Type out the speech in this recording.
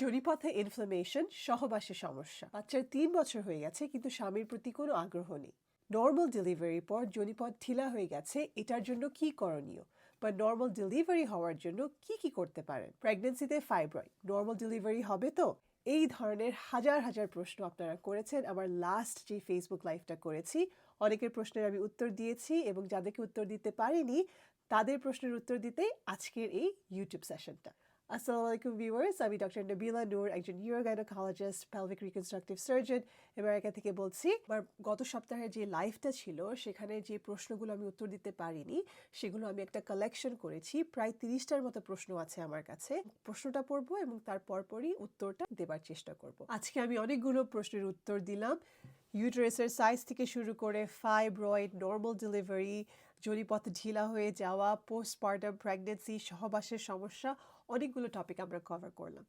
জরিপথে inflammation সহবাসের সমস্যা। বাচ্চার তিন বছর হয়ে গেছে, কিন্তু স্বামীর প্রতি কোনো আগ্রহ নেই। নর্মাল ডেলিভারির পর জনিপথ ঢিলা হয়ে গেছে, এটার জন্য কি করণীয়? বা নর্মাল ডেলিভারি হওয়ার জন্য কি কি করতে পারেন? প্রেগনেন্সিতে ফাইব্রয়েড নর্মাল ডেলিভারি হবে তো? এই ধরনের হাজার হাজার প্রশ্ন আপনারা করেছেন। আমার লাস্ট যে ফেসবুক লাইভটা করেছি, অনেকের প্রশ্নের আমি উত্তর দিয়েছি এবং যাদেরকে উত্তর দিতে পারিনি, তাদের প্রশ্নের উত্তর দিতেই আজকের এই ইউটিউব সেশনটা আসসালামু আলাইকুম ভিউয়ার্স আমি ডক্টর নবিলা নূর একজন urogynaecologist pelvic reconstructive surgeon America থেকে বলছি। এবার গত সপ্তাহে যে লাইভটা ছিল, সেখানে যে প্রশ্নগুলো আমি উত্তর দিতে পারিনি, সেগুলো আমি একটা কালেকশন করেছি। প্রায় তিরিশটার মতো প্রশ্ন আছে আমার কাছে। প্রশ্নটা পড়ব এবং তার পরপরই উত্তরটা দেবার চেষ্টা করব। আজকে আমি অনেকগুলো প্রশ্নের উত্তর দিলাম। ইউটারেসের সাইজ থেকে শুরু করে ফাইব্রয়েড, নর্মাল ডেলিভারি জরিপথ ঢিলা হয়ে যাওয়া পোস্টপার্টাম প্রেগনেন্সি সহবাসের সমস্যা, অনেকগুলো টপিক আমরা কভার করলাম।